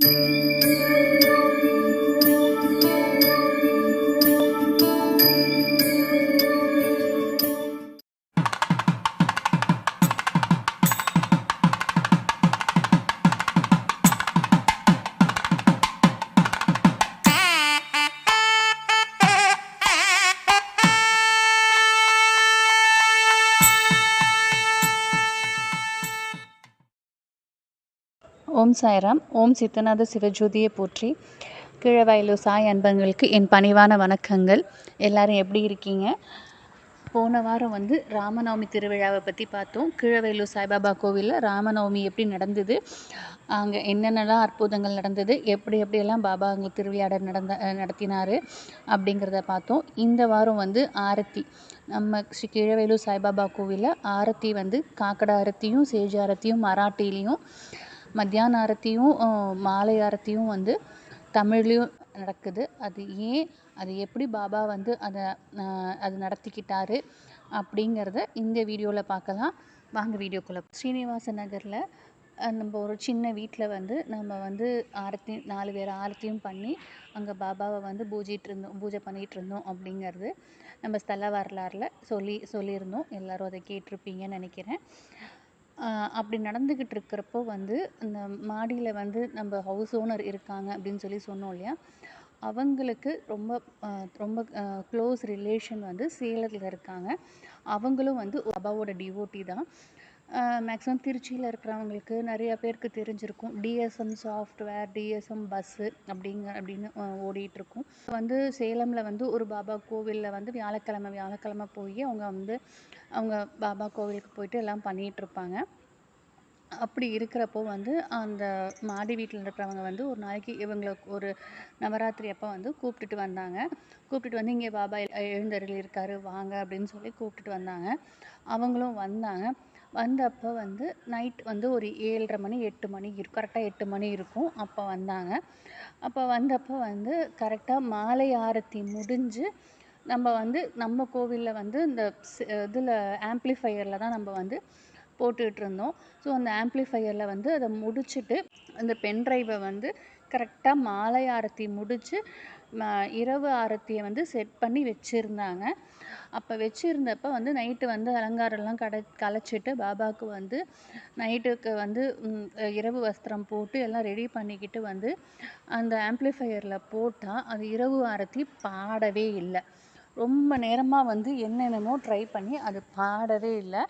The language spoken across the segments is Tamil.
Thank you. ஓம் சாய்ராம். ஓம் சித்தநாத சிவஜோதியை போற்றி கீழவாயிலு சாய் அன்பங்களுக்கு என் பணிவான வணக்கங்கள். எல்லாரும் எப்படி இருக்கீங்க? போன வாரம் வந்து ராமநவமி திருவிழாவை பற்றி பார்த்தோம். கீழவயலூர் சாய்பாபா கோவிலில் ராமநவமி எப்படி நடந்தது? அங்கே என்னென்னலாம் அற்புதங்கள் நடந்தது? எப்படி எப்படியெல்லாம் பாபா அங்கே திருவிளையாட நடந்த நடத்தினார் அப்படிங்கிறத பார்த்தோம். இந்த வாரம் வந்து ஆரத்தி நம்ம ஸ்ரீ கீழவேலூர் சாய்பாபா கோவிலில் ஆரத்தி வந்து காக்கடா ஆரத்தியும் சேஜ் ஆரத்தியும் மராட்டிலையும் மத்தியான ஆரத்தியும் மாலை ஆரத்தியும் வந்து தமிழ்லேயும் நடக்குது. அது ஏன் அது எப்படி பாபா வந்து அதை அது நடத்திக்கிட்டாரு அப்படிங்கிறத இந்த வீடியோவில் பார்க்கலாம். வாங்க வீடியோக்குள்ளே ஸ்ரீனிவாச நகரில் நம்ம ஒரு சின்ன வீட்டில் வந்து நம்ம வந்து ஆரத்தி நாலு பேர் ஆரத்தியும் பண்ணி அங்கே பாபாவை வந்து பூஜிட்டு இருந்தோம் பூஜை பண்ணிகிட்டு இருந்தோம் அப்படிங்கிறது நம்ம ஸ்தல வரலாறில் சொல்லி சொல்லியிருந்தோம். எல்லோரும் அதை கேட்டிருப்பீங்கன்னு நினைக்கிறேன். அப்படி நடந்துக்கிட்டு இருக்கிறப்போ வந்து இந்த மாடியில் வந்து நம்ம ஹவுஸ் ஓனர் இருக்காங்க அப்படின்னு சொல்லி சொன்னோம் இல்லையா? அவங்களுக்கு ரொம்ப ரொம்ப க்ளோஸ் ரிலேஷன் வந்து சேலத்தில் இருக்காங்க. அவங்களும் வந்து அபாவோட டிவோட்டி தான். மேக்ஸிமம் திருச்சியில் இருக்கிறவங்களுக்கு நிறைய பேருக்கு தெரிஞ்சிருக்கும். டிஎஸ்எம் சாஃப்ட்வேர் டிஎஸ்எம் பஸ்ஸு அப்படிங்க அப்படின்னு ஆஹ் வந்து சேலமில் வந்து ஒரு பாபா கோவிலில் வந்து வியாழக்கிழமை வியாழக்கிழமை போய் அவங்க வந்து அவங்க பாபா கோவிலுக்கு போயிட்டு எல்லாம் பண்ணிகிட்டு இருப்பாங்க அப்படி இருக்கிறப்போ வந்து அந்த மாடி வீட்டில் இருக்கிறவங்க வந்து ஒரு நாளைக்கு இவங்களுக்கு ஒரு நவராத்திரி அப்போ வந்து கூப்பிட்டுட்டு வந்தாங்க. கூப்பிட்டுட்டு வந்து இங்கே பாபா எழுந்தருள் எழுந்தருளி இருக்காரு வாங்க அப்படின்னு சொல்லி கூப்பிட்டுட்டு வந்தாங்க. அவங்களும் வந்தாங்க. வந்தப்போ வந்து நைட் வந்து ஒரு ஏழரை மணி எட்டு மணி இருக்கும் கரெக்டாக எட்டு மணி இருக்கும். அப்போ வந்தாங்க. அப்போ வந்தப்போ வந்து கரெக்டாக மாலை ஆரத்தி முடிஞ்சு நம்ம வந்து நம்ம கோவிலில் வந்து இந்த இதில் ஆம்ப்ளிஃபையரில் தான் நம்ம வந்து போட்டுட்டு இருந்தோம். ஸோ அந்த ஆம்ப்ளிஃபையரில் வந்து அதை முடிச்சுட்டு அந்த பென்ட்ரைவை வந்து கரெக்டாக மாலை ஆரத்தி முடித்து இரவு ஆரத்தியை வந்து செட் பண்ணி வச்சுருந்தாங்க. அப்போ வச்சுருந்தப்ப வந்து நைட்டு வந்து அலங்காரம்லாம் கடை கலைச்சிட்டு பாபாவுக்கு வந்து நைட்டுக்கு வந்து இரவு வஸ்திரம் போட்டு எல்லாம் ரெடி பண்ணிக்கிட்டு வந்து அந்த ஆம்ப்ளிஃபையரில் போட்டால் அது இரவு ஆரத்தி பாடவே இல்லை. ரொம்ப நேரமாக வந்து என்னென்னமோ ட்ரை பண்ணி அது பாடவே இல்லை.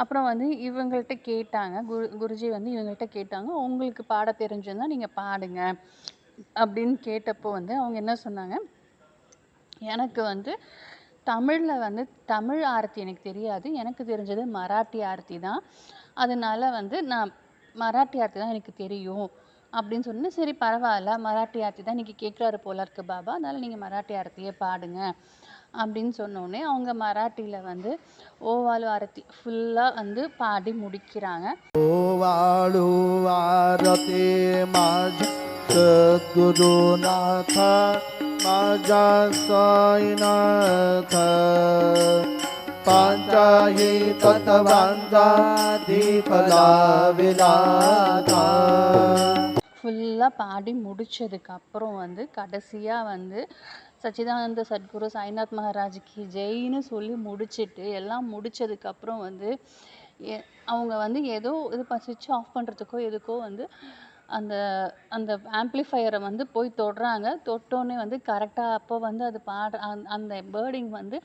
அப்புறம் வந்து இவங்கள்ட்ட கேட்டாங்க குரு குருஜி வந்து இவங்கள்ட்ட கேட்டாங்க உங்களுக்கு பாட தெரிஞ்சிருந்தால் நீங்கள் பாடுங்க. அப்படின்னு கேட்டப்போ வந்து அவங்க என்ன சொன்னாங்க? எனக்கு வந்து தமிழில் வந்து தமிழ் ஆரத்தி எனக்கு தெரியாது. எனக்கு தெரிஞ்சது மராட்டி ஆர்த்தி தான். அதனால் வந்து நான் மராட்டி ஆர்த்தி தான் எனக்கு தெரியும் அப்படின்னு சொன்னேன். சரி பரவாயில்ல. மராட்டி ஆர்த்தி தான் இன்றைக்கி கேட்குறாரு போல இருக்கு பாபா. அதனால் நீங்கள் மராட்டி ஆரத்தியே பாடுங்க அப்படின்னு சொன்னோடனே அவங்க மராட்டியில் வந்து ஓவாலு ஆரத்தி ஃபுல்லாக வந்து பாடி முடிக்கிறாங்க. ஓவாலு ஆரத்தி மாஜ सद्गुरुनाथ माझ्या साईनाथ पांचाही तत्वांचा दीपला विनाथा ஃபுல்லாக பாடி முடிச்சதுக்கு அப்புறம் வந்து கடைசியாக வந்து சச்சிதானந்த சத்குரு சாய்நாத் மகாராஜ் கி ஜெயின்னு சொல்லி முடிச்சிட்டு எல்லாம் முடிச்சதுக்கு அப்புறம் வந்து எ- அவங்க வந்து ஏதோ இது சுவிட்ச் ஆஃப் பண்ணுறதுக்கோ எதுக்கோ வந்து அந்த அந்த ஆம்ப்ளிஃபையரை வந்து போய் தொடுறாங்க. தொட்டோன்னே வந்து கரெக்டாக அப்போ வந்து அது பாடுற அந்த- அந்த பேர்டிங் வந்து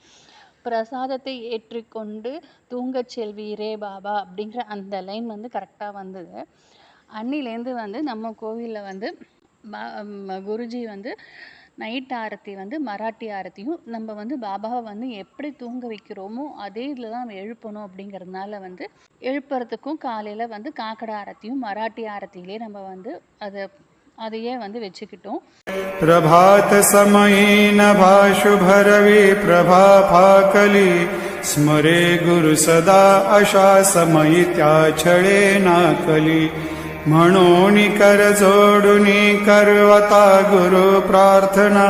பிரசாதத்தை ஏற்றிக்கொண்டு தூங்கச் செல்வீரே பாபா அப்படிங்கிற அந்த லைன் வந்து கரெக்டாக வந்தது. அன்னிலேருந்து வந்து நம்ம கோவிலில் வந்து பா- ம- குருஜி வந்து நைட் ஆரத்தி வந்து மராட்டி ஆரத்தியும் நம்ம வந்து பாபாவை வந்து எப்படி தூங்க வைக்கிறோமோ அதே இதில் தான் நம்ம எழுப்பணும் அப்படிங்கிறதுனால வந்து எழுப்புறதுக்கும் காலையில் வந்து காக்கடா ஆரத்தியும் மராட்டி ஆரத்தியிலே நம்ம வந்து அதை அதையே வந்து வச்சுக்கிட்டோம். பிரபாத சமயேன பாஷுபரவி பிரபா பாகலி ஸ்மரே குரு சதா அஷா சமயி தியாச்சலே நாகலி म्हणून कर जोडुनी करवता गुरु प्रार्थना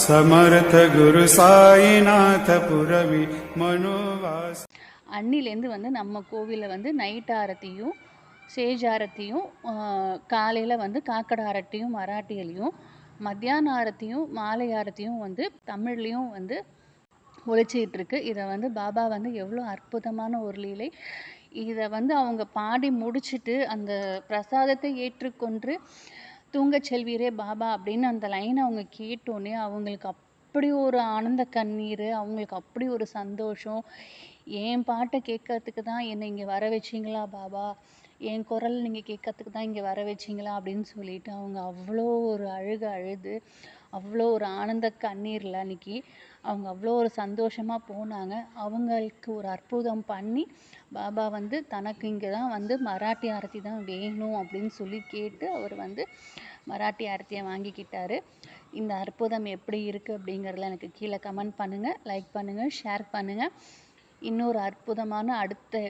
समर्थ गुरु साईनाथ पुरवी मनोवास அன்னிலேருந்து வந்து நம்ம கோவிலில் வந்து நைட் ஆரத்தியும் சேஜ் ஆரத்தியும் காலையில் வந்து காக்கட ஆரத்தியும் மராட்டியிலையும் மத்தியான ஆரத்தியும் மாலை ஆரத்தியும் வந்து தமிழ்லேயும் வந்து ஒழிச்சிக்கிட்டு இருக்கு இதை வந்து பாபா வந்து எவ்வளோ அற்புதமான ஒரு லீலை இதை வந்து அவங்க பாடி முடிச்சுட்டு அந்த பிரசாதத்தை ஏற்றுக்கொண்டு தூங்கச் செல்வீரே பாபா அப்படின்னு அந்த லைனை அவங்க கேட்டோன்னே அவங்களுக்கு அப்படி ஒரு ஆனந்த கண்ணீர் அவங்களுக்கு அப்படி ஒரு சந்தோஷம். என் பாட்டை கேட்கறதுக்கு தான் என்னை இங்கே வர வச்சிங்களா பாபா? என் குரல் நீங்கள் கேட்கறதுக்கு தான் இங்கே வர வச்சிங்களா? அப்படின்னு சொல்லிட்டு அவங்க அவ்வளோ ஒரு அழுக அழுது அவ்வளோ ஒரு ஆனந்த கண்ணீரில் அன்னைக்கு அவங்க அவ்வளோ ஒரு சந்தோஷமாக போனாங்க. அவங்களுக்கு ஒரு அற்புதம் பண்ணி பாபா வந்து தனக்கு இங்கே தான் வந்து மராட்டி ஆரத்தி தான் வேணும் அப்படின்னு சொல்லி கேட்டு அவர் வந்து மராட்டி ஆரத்தியை வாங்கிக்கிட்டார். இந்த அற்புதம் எப்படி இருக்குது அப்படிங்கிறதுல எனக்கு கீழே கமெண்ட் பண்ணுங்கள் லைக் பண்ணுங்கள் ஷேர் பண்ணுங்கள் இன்னொரு அற்புதமான அடுத்த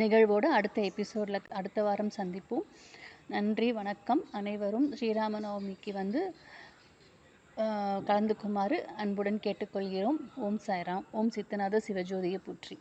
நிகழ்வோடு அடுத்த எபிசோடில் அடுத்த வாரம் சந்திப்போம். நன்றி வணக்கம். அனைவரும் ஸ்ரீராமநவமிக்கு வந்து கலந்துக்குமாறு அன்புடன் கேட்டுக்கொள்கிறோம். ஓம் சாய்ராம். ஓம் சித்தநாத சிவஜோதியை போற்றி.